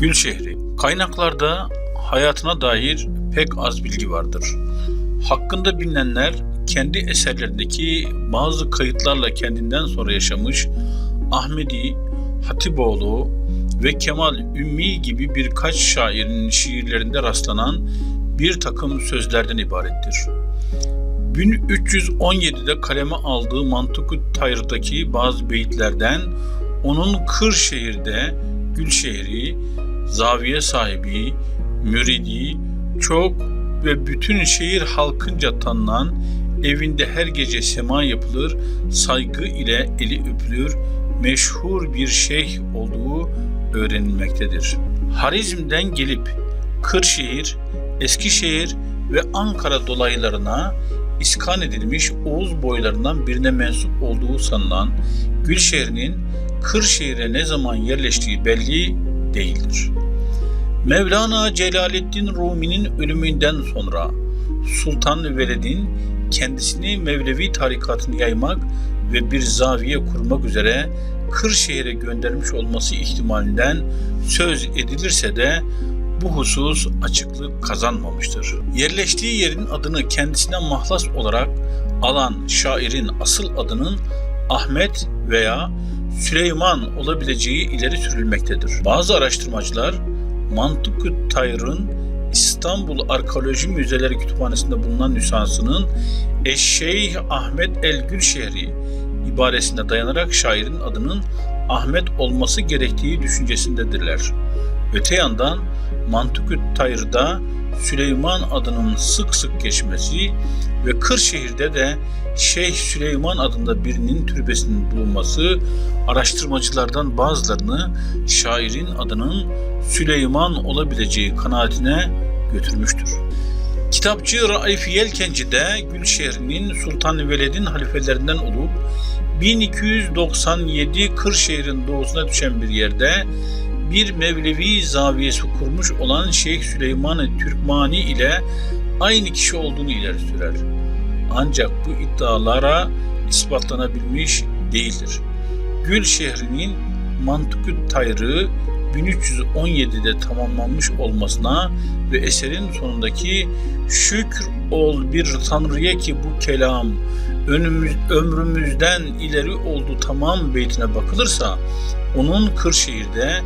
Gülşehri Kaynaklarda hayatına dair pek az bilgi vardır. Hakkında bilinenler kendi eserlerindeki bazı kayıtlarla kendinden sonra yaşamış Ahmedi, Hatipoğlu ve Kemal Ümmi gibi birkaç şairin şiirlerinde rastlanan bir takım sözlerden ibarettir. 1317'de kaleme aldığı Mantık-ı Tayr'daki bazı beyitlerden onun Kırşehir'de Gülşehri, zaviye sahibi, müridi, çok ve bütün şehir halkınca tanınan evinde her gece sema yapılır, saygı ile eli öpülür, meşhur bir şeyh olduğu öğrenilmektedir. Harizm'den gelip Kırşehir, Eskişehir ve Ankara dolaylarına iskan edilmiş Oğuz boylarından birine mensup olduğu sanılan Gülşehir'in Kırşehir'e ne zaman yerleştiği belli değildir. Mevlana Celaleddin Rumi'nin ölümünden sonra Sultan Veled'in kendisini Mevlevi tarikatını yaymak ve bir zaviye kurmak üzere Kırşehir'e göndermiş olması ihtimalinden söz edilirse de bu husus açıklık kazanmamıştır. Yerleştiği yerin adını kendisine mahlas olarak alan şairin asıl adının Ahmet veya Süleyman olabileceği ileri sürülmektedir. Bazı araştırmacılar Mantık-ı Tayr'ın İstanbul Arkeoloji Müzeleri Kütüphanesi'nde bulunan nüshasının Eşşeyh Ahmet el Gülşehri ibaresine dayanarak şairin adının Ahmet olması gerektiği düşüncesindedirler. Öte yandan Mantık-ı Tayr'da Süleyman adının sık sık geçmesi ve Kırşehir'de de Şeyh Süleyman adında birinin türbesinin bulunması araştırmacılardan bazılarını şairin adının Süleyman olabileceği kanaatine götürmüştür. Kitapçı Raif Yelkenci de Gülşehir'in Sultan Veled'in halifelerinden olup 1297 Kırşehir'in doğusuna düşen bir yerde bir Mevlevi zaviyesi kurmuş olan Şeyh Süleyman Türkmani ile aynı kişi olduğunu ileri sürer. Ancak bu iddialara ispatlanabilmiş değildir. Gül şehrinin Mantık-ı Tayrı 1317'de tamamlanmış olmasına ve eserin sonundaki şükür ol bir tanrıya ki bu kelam önümüz, ömrümüzden ileri oldu tamam beytine bakılırsa onun Kırşehir'de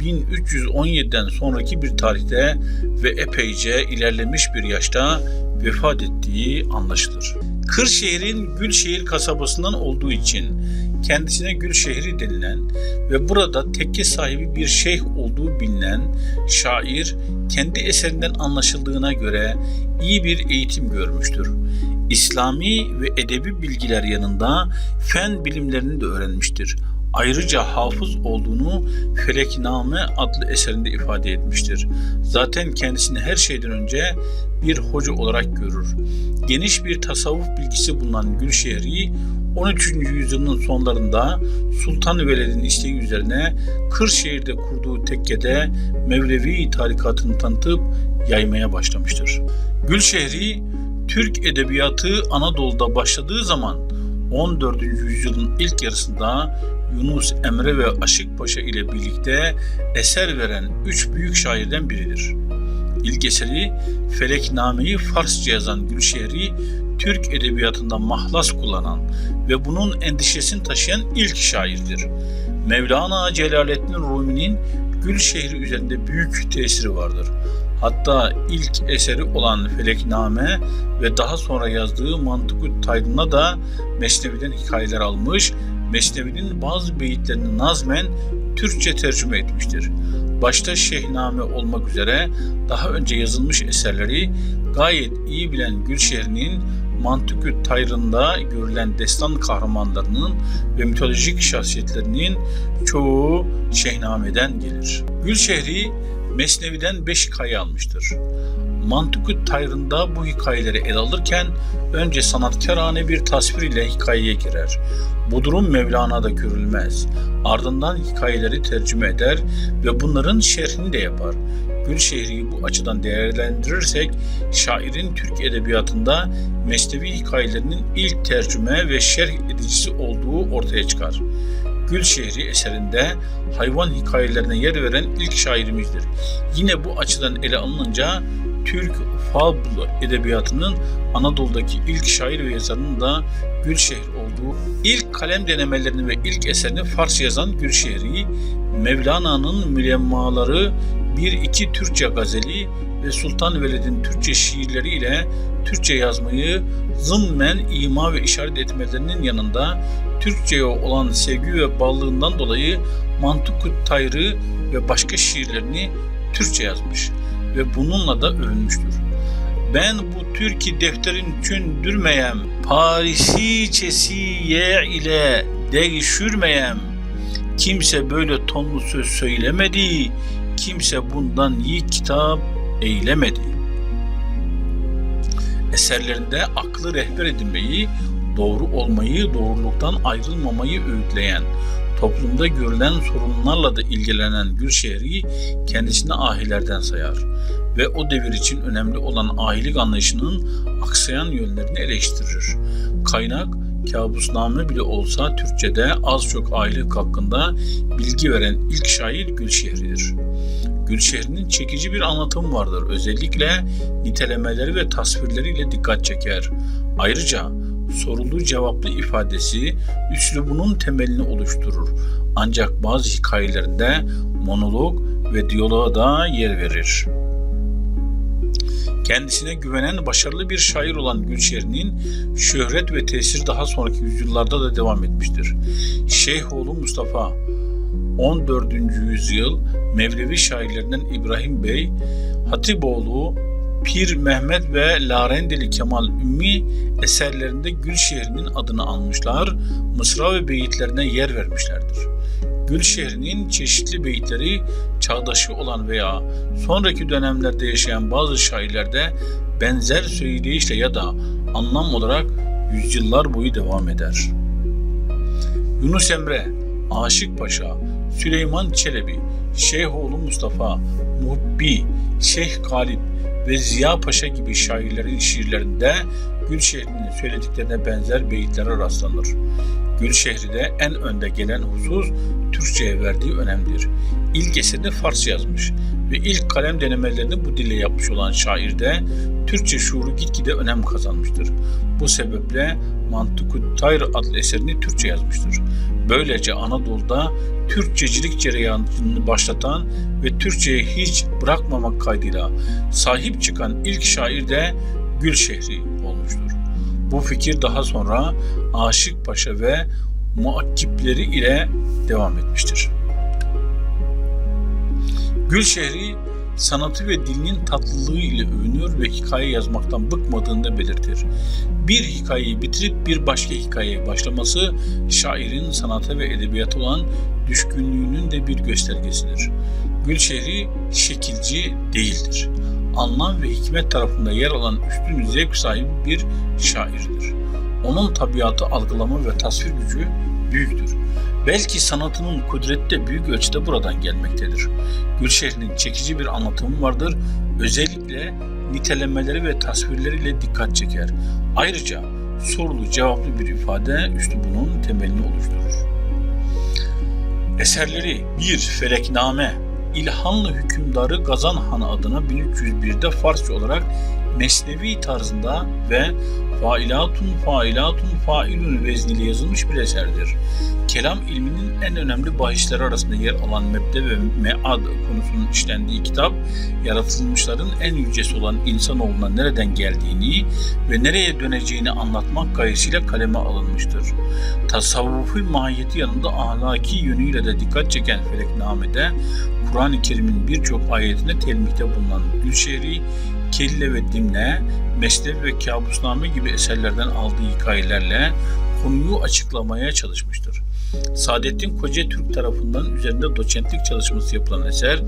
1317'den sonraki bir tarihte ve epeyce ilerlemiş bir yaşta vefat ettiği anlaşılır. Kırşehir'in Gülşehir kasabasından olduğu için kendisine Gülşehri denilen ve burada tekke sahibi bir şeyh olduğu bilinen şair kendi eserinden anlaşıldığına göre iyi bir eğitim görmüştür. İslami ve edebi bilgiler yanında fen bilimlerini de öğrenmiştir ayrıca hafız olduğunu Felekname adlı eserinde ifade etmiştir. Zaten kendisini her şeyden önce bir hoca olarak görür. Geniş bir tasavvuf bilgisi bulunan Gülşehri 13. yüzyılın sonlarında Sultan Veled'in isteği üzerine Kırşehir'de kurduğu tekkede Mevlevi tarikatını tanıtıp yaymaya başlamıştır. Gülşehri Türk edebiyatı Anadolu'da başladığı zaman 14. yüzyılın ilk yarısında Yunus Emre ve Aşık Paşa ile birlikte eser veren üç büyük şairden biridir. İlk eseri Felekname'yi Farsça yazan Gülşehri, Türk edebiyatında mahlas kullanan ve bunun endişesini taşıyan ilk şairdir. Mevlana Celaleddin Rumi'nin Gülşehri üzerinde büyük tesiri vardır. Hatta ilk eseri olan Felekname ve daha sonra yazdığı Mantık-ı Taydın'a da Mesnevi'den hikayeler almış, Mesnevi'nin bazı beyitlerini nazmen Türkçe tercüme etmiştir. Başta Şehname olmak üzere daha önce yazılmış eserleri gayet iyi bilen Gülşehir'in Mantık-ı Tayrın'da görülen destan kahramanlarının ve mitolojik şahsiyetlerinin çoğu Şehname'den gelir. Gülşehri Mesnevi'den beş hikaye almıştır. Mantık-ı Tayrın'da bu hikayeleri ele alırken önce sanatkarane bir tasvir ile hikayeye girer. Bu durum Mevlana'da görülmez. Ardından hikayeleri tercüme eder ve bunların şerhini de yapar. Gülşehri'yi bu açıdan değerlendirirsek şairin Türk edebiyatında Mesnevi hikayelerinin ilk tercüme ve şerh edicisi olduğu ortaya çıkar. Gül Şehri eserinde hayvan hikayelerine yer veren ilk şairimizdir. Yine bu açıdan ele alınınca Türk fabul edebiyatının Anadolu'daki ilk şair ve yazarının da Gülşehir olduğu, ilk kalem denemelerini ve ilk eserini Farsça yazan Gülşehir'i, Mevlana'nın mülemmaları, bir iki Türkçe gazeli ve Sultan Veled'in Türkçe şiirleri ile Türkçe yazmayı zımmen ima ve işaret etmelerinin yanında Türkçe'ye olan sevgi ve bağlılığından dolayı Mantukut Tayrı ve başka şiirlerini Türkçe yazmış ve bununla da övünmüştür. Ben bu Türkiye defterin çündürmeyem, Paris'i çesiye ile değişürmeyem. Kimse böyle tonlu söz söylemedi, kimse bundan yiğit kitap eylemedi. Eserlerinde aklı rehber edinmeyi, doğru olmayı, doğruluktan ayrılmamayı öğütleyen, toplumda görülen sorunlarla da ilgilenen Gülşehir'i kendisine ahilerden sayar ve o devir için önemli olan ahilik anlayışının aksayan yönlerini eleştirir. Kaynak kabusname bile olsa Türkçe'de az çok ahilik hakkında bilgi veren ilk şair Gülşehir'idir. Gülşehir'in çekici bir anlatımı vardır. Özellikle nitelemeleri ve tasvirleriyle dikkat çeker. Ayrıca sorulu cevaplı ifadesi üslubunun temelini oluşturur. Ancak bazı hikayelerinde monolog ve diyaloğa da yer verir. Kendisine güvenen başarılı bir şair olan Gülşehir'in şöhret ve tesir daha sonraki yüzyıllarda da devam etmiştir. Şeyhoğlu Mustafa 14. yüzyıl Mevlevi şairlerinden İbrahim Bey, Hatipoğlu, Pir Mehmet ve Larendeli Kemal Ümmi eserlerinde Gülşehir'in adını almışlar, mısra ve beyitlerine yer vermişlerdir. Gülşehir'in çeşitli beyitleri çağdaşı olan veya sonraki dönemlerde yaşayan bazı şairlerde benzer söyleyişle ya da anlam olarak yüzyıllar boyu devam eder. Yunus Emre, Aşık Paşa, Süleyman Çelebi, Şeyhoğlu Mustafa, Muhibbi, Şeyh Galip ve Ziya Paşa gibi şairlerin şiirlerinde Gülşehir'in söylediklerine benzer beyitlere rastlanır. Gülşehir'de en önde gelen husus Türkçe'ye verdiği önemdir. İlk eserini Farsça yazmış ve ilk kalem denemelerini bu dille yapmış olan şairde Türkçe şuuru gitgide önem kazanmıştır. Bu sebeple Mantıkut Tayr adlı eserini Türkçe yazmıştır. Böylece Anadolu'da Türkçecilik cereyanını başlatan ve Türkçeyi hiç bırakmamak kaydıyla sahip çıkan ilk şair de Gülşehri. Bu fikir daha sonra Aşık Paşa ve muakkipleri ile devam etmiştir. Gülşehri sanatı ve dilinin tatlılığı ile övünüyor ve hikaye yazmaktan bıkmadığını da belirtir. Bir hikayeyi bitirip bir başka hikayeye başlaması şairin sanata ve edebiyata olan düşkünlüğünün de bir göstergesidir. Gülşehri şekilci değildir. Anlam ve hikmet tarafında yer alan üstün zevk sahibi bir şairdir. Onun tabiatı algılama ve tasvir gücü büyüktür. Belki sanatının kudreti de büyük ölçüde buradan gelmektedir. Gülşehir'in çekici bir anlatımı vardır. Özellikle nitelemeleri ve tasvirleriyle dikkat çeker. Ayrıca sorulu cevaplı bir ifade üslubunun temelini oluşturur. Eserleri 1. Felekname İlhanlı hükümdarı Gazan Han adına 1301'de Farsça olarak Mesnevi tarzında ve failatun failatun failun vezniyle yazılmış bir eserdir. Kelam ilminin en önemli bahisleri arasında yer alan mebde ve mead konusunun işlendiği kitap, yaratılmışların en yücesi olan insanoğluna nereden geldiğini ve nereye döneceğini anlatmak gayesiyle kaleme alınmıştır. Tasavvufi mahiyeti yanında ahlaki yönüyle de dikkat çeken Felekname'de Kur'an-ı Kerim'in birçok ayetine telmihte bulunan Gülşehri, Kelle ve Dimne, Mesnev ve Kabusname gibi eserlerden aldığı hikayelerle konuyu açıklamaya çalışmıştır. Saadettin Koca Türk tarafından üzerinde doçentlik çalışması yapılan eser,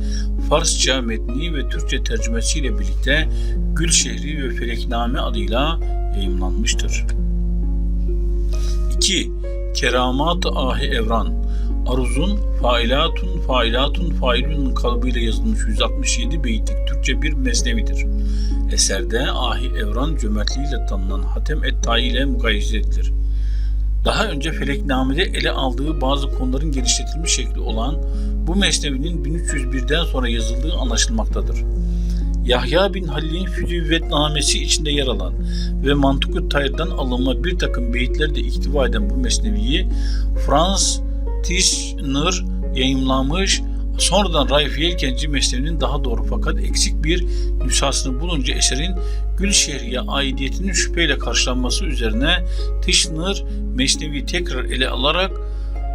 Farsça metni ve Türkçe tercümesiyle birlikte Gülşehri ve Felekname adıyla yayımlanmıştır. 2. Keramat-ı Ahi Evran Aruz'un failatun failatun failun kalıbıyla yazılmış 167 beyitlik Türkçe bir mesnevidir. Eserde Ahi Evran cömertliğiyle tanınan Hatem et ile mukayese edilir. Daha önce Felekname'de ele aldığı bazı konuların genişletilmiş şekli olan bu mesnevinin 1301'den sonra yazıldığı anlaşılmaktadır. Yahya bin Halil'in Füdüvvetnamesi içinde yer alan ve Mantukut Tayr'dan alınma bir takım beyitleri de ihtiva eden bu mesneviyi Franz Tischner yayımlamış, sonradan Raif Yelkenci mesnevinin daha doğru fakat eksik bir nüshasını bulunca eserin Gülşehir'e aidiyetinin şüpheyle karşılanması üzerine Tischner mesnevi tekrar ele alarak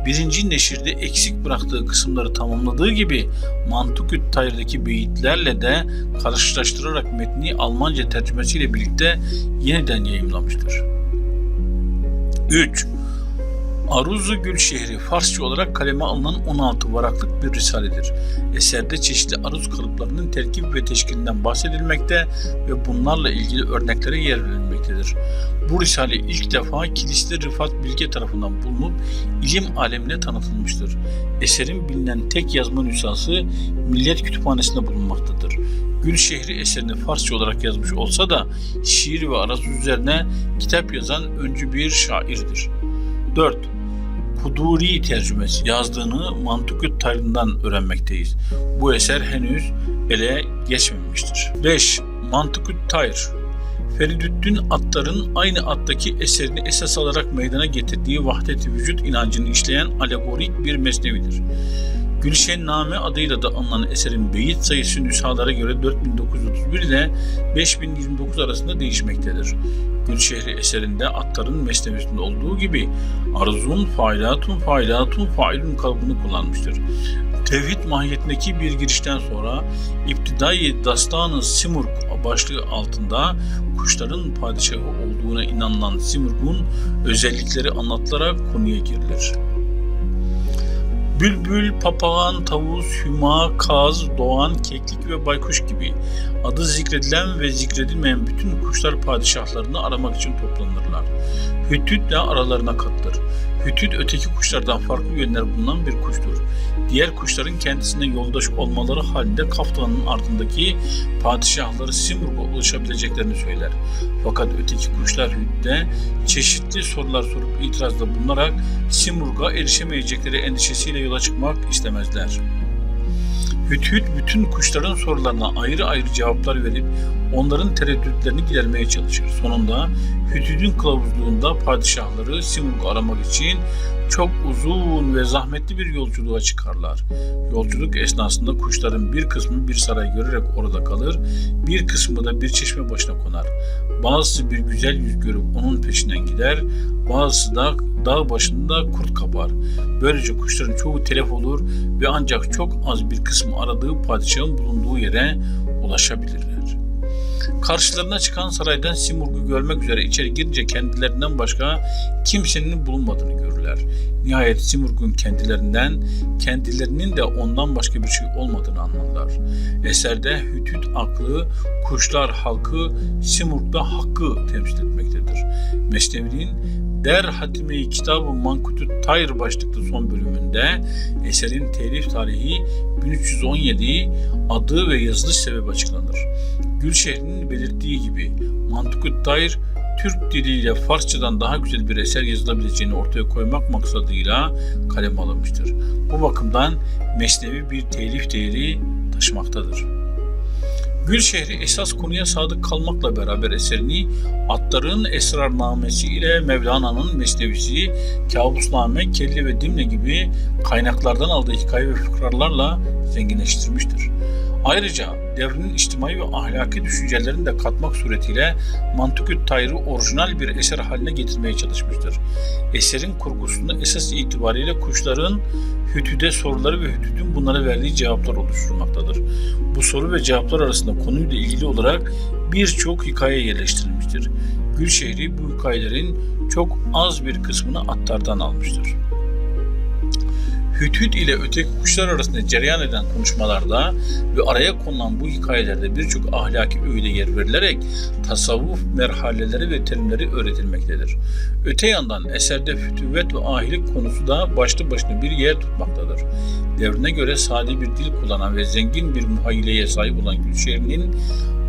birinci neşirde eksik bıraktığı kısımları tamamladığı gibi Mantuküt Tayr'daki beyitlerle de karşılaştırarak metni Almanca tercümesiyle birlikte yeniden yayımlamıştır. 3. Aruzu Gülşehri Farsça olarak kaleme alınan 16 varaklık bir risaledir. Eserde çeşitli aruz kalıplarının terkip ve teşkilinden bahsedilmekte ve bunlarla ilgili örneklere yer verilmektedir. Bu risale ilk defa Kilisli Rıfat Bilge tarafından bulunup ilim alemine tanıtılmıştır. Eserin bilinen tek yazma nüshası Millet Kütüphanesi'nde bulunmaktadır. Gülşehri eserini Farsça olarak yazmış olsa da şiir ve araz üzerine kitap yazan öncü bir şairdir. 4. Kuduri tercümesi yazdığını Mantuküt Tayrı'ndan öğrenmekteyiz. Bu eser henüz ele geçmemiştir. 5. Mantuküt Tayr Feridüddin Attar'ın aynı attaki eserini esas alarak meydana getirdiği vahdet-i vücut inancını işleyen alegorik bir mesnevidir. Gülşenname adıyla da anılan eserin beyit sayısı nüshalara göre 4931 ile 5029 arasında değişmektedir. Gülşehri eserinde Attar'ın mesnevisinde olduğu gibi arzun, failatun, failatun, failun kalıbını kullanmıştır. Tevhid mahiyetindeki bir girişten sonra İptidai Dastanı Simurg başlığı altında kuşların padişahı olduğuna inanılan Simurg'un özellikleri anlatılarak konuya girilir. Bülbül, papağan, tavus, hüma, kaz, doğan, keklik ve baykuş gibi adı zikredilen ve zikredilmeyen bütün kuşlar padişahlarını aramak için toplanırlar. Hüttüt de aralarına katılır. Hüttüt öteki kuşlardan farklı yönler bulunan bir kuştur. Diğer kuşların kendisine yoldaş olmaları halinde kaftanın ardındaki padişahları Simurg'a ulaşabileceklerini söyler. Fakat öteki kuşlar Hütt'te çeşitli sorular sorup itirazda bulunarak Simurg'a erişemeyecekleri endişesiyle yola çıkmak istemezler. Hüthüt bütün kuşların sorularına ayrı ayrı cevaplar verip onların tereddütlerini gidermeye çalışır. Sonunda Hüthüt'ün kılavuzluğunda padişahları Simurg'u aramak için çok uzun ve zahmetli bir yolculuğa çıkarlar. Yolculuk esnasında kuşların bir kısmı bir saray görerek orada kalır, bir kısmı da bir çeşme başına konar. Bazısı bir güzel yüz görüp onun peşinden gider, bazısı da dağ başında kurt kapar. Böylece kuşların çoğu telef olur ve ancak çok az bir kısmı aradığı padişahın bulunduğu yere ulaşabilirler. Karşılarına çıkan saraydan Simurg'u görmek üzere içeri girince kendilerinden başka kimsenin bulunmadığını görürler. Nihayet Simurg'un kendilerinden, kendilerinin de ondan başka bir şey olmadığını anlarlar. Eserde Hütüt aklı, kuşlar halkı, Simurg'da hakkı temsil etmektedir. Mesnevi'nin Der Hatime-i Kitab-ı Mankutü Tayr başlıklı son bölümünde eserin telif tarihi 1317 adı ve yazılış sebebi açıklanır. Gülşehir'in belirttiği gibi Mantukut Tayr Türk diliyle Farsçadan daha güzel bir eser yazılabileceğini ortaya koymak maksadıyla kaleme alınmıştır. Bu bakımdan Mesnevi bir telif değeri taşımaktadır. Gülşehri esas konuya sadık kalmakla beraber eserini Attar'ın Esrarnamesi ile Mevlana'nın Mesnevisi, Kabusname, Kelli ve Dimne gibi kaynaklardan aldığı hikaye ve fıkralarla zenginleştirmiştir. Ayrıca devrinin içtimai ve ahlaki düşüncelerini de katmak suretiyle Mantuküt Tayr'ı orijinal bir eser haline getirmeye çalışmıştır. Eserin kurgusunda esas itibariyle kuşların Hütüde soruları ve Hütüd'ün bunlara verdiği cevaplar oluşturmaktadır. Bu soru ve cevaplar arasında konuyla ilgili olarak birçok hikaye yerleştirilmiştir. Gülşehri bu hikayelerin çok az bir kısmını attardan almıştır. Hüt ile öteki kuşlar arasında cereyan eden konuşmalarda ve araya konulan bu hikayelerde birçok ahlaki öğüde yer verilerek tasavvuf merhaleleri ve terimleri öğretilmektedir. Öte yandan eserde fütüvvet ve ahilik konusu da başlı başına bir yer tutmaktadır. Devrine göre sade bir dil kullanan ve zengin bir muhayyileye sahip olan Gülşehir'in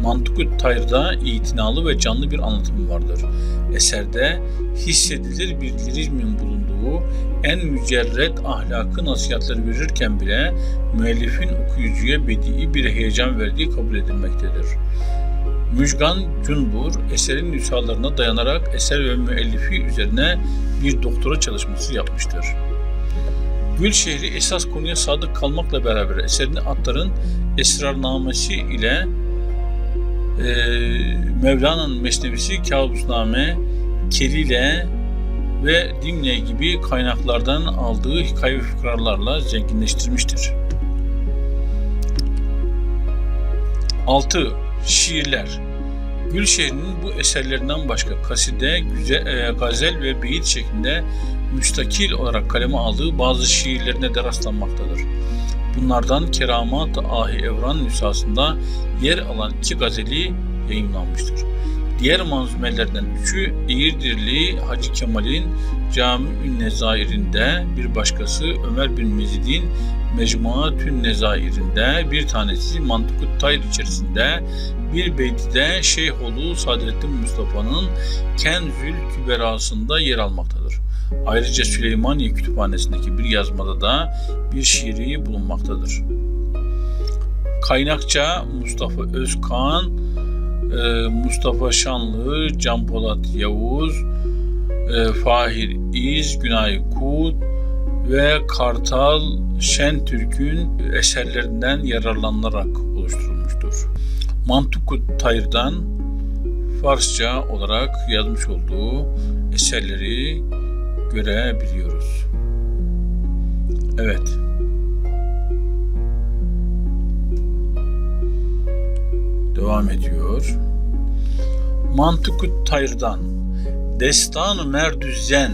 Mantık-ı Tayr'da itinalı ve canlı bir anlatımı vardır. Eserde hissedilir bir lirizmin bulunduğu en mücerred ahlakı nasihatleri verirken bile müellifin okuyucuya bedi bir heyecan verdiği kabul edilmektedir. Müjgan Cunbur eserin nüshalarına dayanarak eser ve müellifi üzerine bir doktora çalışması yapmıştır. Gül şehri esas konuya sadık kalmakla beraber eserini atların esrarnamesi ile e, Mevlana'nın Mesnevisi, Kabusname, Kelile ve Dimne gibi kaynaklardan aldığı hikaye ve fıkralarla zenginleştirmiştir. 6. Şiirler Gülşehir'in bu eserlerinden başka kaside, güzel, e, gazel ve beyit şeklinde müstakil olarak kaleme aldığı bazı şiirlerine de rastlanmaktadır. Bunlardan Keramat Ahi Evran nüshasında yer alan iki gazeli yayımlanmıştır. Diğer manzumelerden üçü Eğirdirli Hacı Kemal'in Cami-ün Nezairinde, bir başkası Ömer bin Mezid'in Mecmuatün Nezairinde, bir tanesi Mantık-ı Tayr içerisinde, bir beyti de Şeyhoğlu Sadrettin Mustafa'nın Kenzül Küberasında yer almaktadır. Ayrıca Süleymaniye Kütüphanesi'ndeki bir yazmada da bir şiiri bulunmaktadır. Kaynakça Mustafa Özkan, Mustafa Şanlı, Can Polat Yavuz, e, Fahir İz, Günay Kut ve Kartal Şentürk'ün eserlerinden yararlanılarak oluşturulmuştur. Mantuk Tayr'dan Farsça olarak yazmış olduğu eserleri görebiliyoruz. Evet. Devam ediyor. Mantık-ı Tayr'dan Destan-ı merdüzen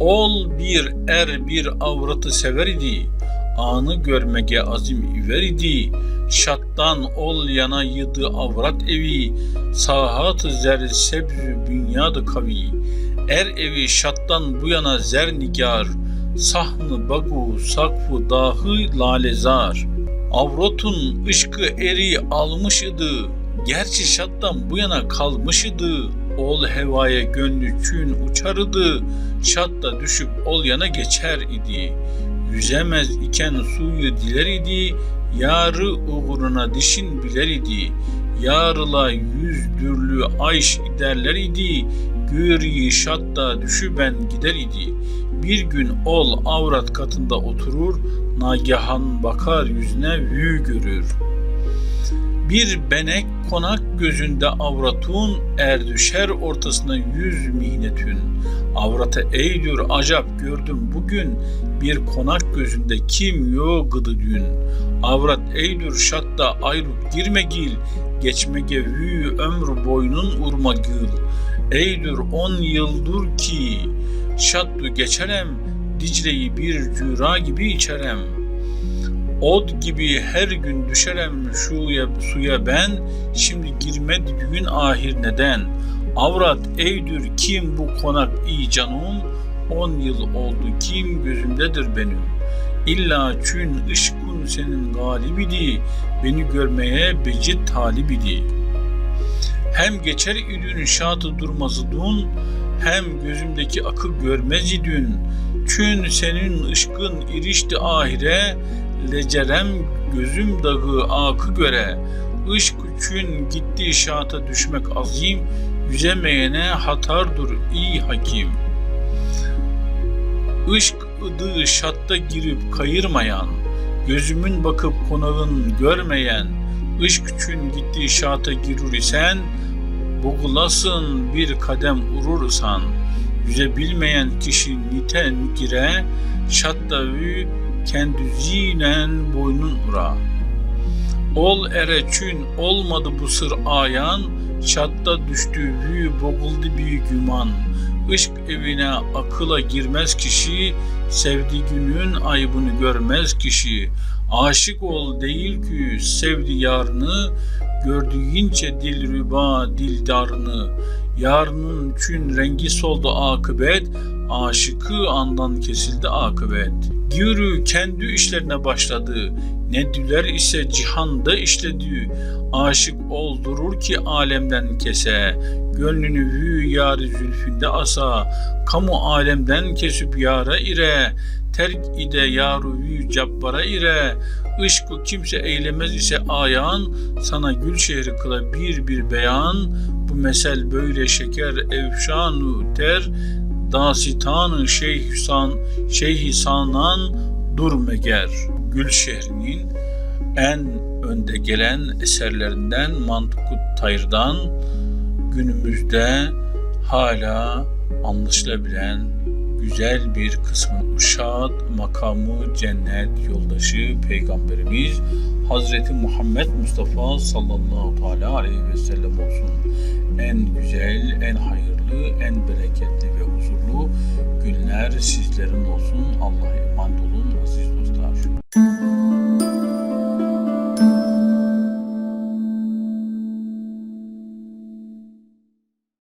Ol bir er bir avratı sever idi Anı görmege azim iver idi Şattan ol yana yıdı avrat evi Sahat-ı zer sebzü bünyadı kavi Er evi şattan bu yana zer nigar Sahnı bagu sakfu dahi lalezar Avrotun ışkı eri almış idi. Gerçi şattan bu yana kalmış idi. Ol hevaya gönlü çün uçarıdı. Şatta düşüp ol yana geçer idi. Yüzemez iken suyu diler idi. Yarı uğruna dişin biler idi. Yarıla yüzdürlü ayş derler idi. Güryi şatta düşü ben gider idi Bir gün ol avrat katında oturur Nagihan bakar yüzüne vü görür bir benek konak gözünde avratun er düşer ortasına yüz mihnetün. Avrata eylür acap gördüm bugün bir konak gözünde kim yo gıdı dün. Avrat eylür şatta ayrıp girme gil geçmege hü ömrü boynun urma gül. Eylür on yıldır ki şattu geçerem Dicle'yi bir cüra gibi içerem.'' Od gibi her gün düşerem şuya suya ben, şimdi girmedi gün ahir neden? Avrat eydür kim bu konak iyi canım, on yıl oldu kim gözümdedir benim. İlla çün ışkun senin galibidi, beni görmeye becit talibidi. Hem geçer idün şatı durmazı dun, hem gözümdeki akı görmez idün. Çün senin ışkın irişti ahire, lecerem gözüm dağı akı göre, ışk üçün gitti şata düşmek azim, yüzemeyene hatardır iyi hakim. Işk ıdığı şatta girip kayırmayan, gözümün bakıp konağın görmeyen, ışk üçün gitti şata girur isen, boğulasın bir kadem urursan, yüze bilmeyen kişi niten gire, şatta vü kendüzinen boynun ura. Ol ereçün olmadı bu sır ayan, çatta düştü büyü boğuldu bir güman. Işk evine akıla girmez kişi, sevdi günün aybını görmez kişi. Aşık ol değil ki sevdi yarını, gördüğünce dil rüba dildarını. Yarının çün rengi soldu akıbet, aşıkı andan kesildi akıbet. Yürü kendi işlerine başladı, ne düler ise cihanda işledi. Aşık oldurur ki alemden kese, gönlünü hü yâri zülfünde asa, kamu alemden kesip yara ire, terk ide yaru hü cabbara ire, Işkı kimse eylemez ise ayan, sana gül şehri kıla bir bir beyan, bu mesel böyle şeker evşanu ter, dasitanı şeyh san, şeyh sanan dur meger. Gül şehrinin en önde gelen eserlerinden Mantukut Tayr'dan günümüzde hala anlaşılabilen güzel bir kısmı Uşad makamı cennet yoldaşı peygamberimiz Hazreti Muhammed Mustafa sallallahu teala aleyhi ve sellem olsun. En güzel, en hayırlı, en bereketli ve huzurlu günler sizlerin olsun. Allah'a emanet olun. Aziz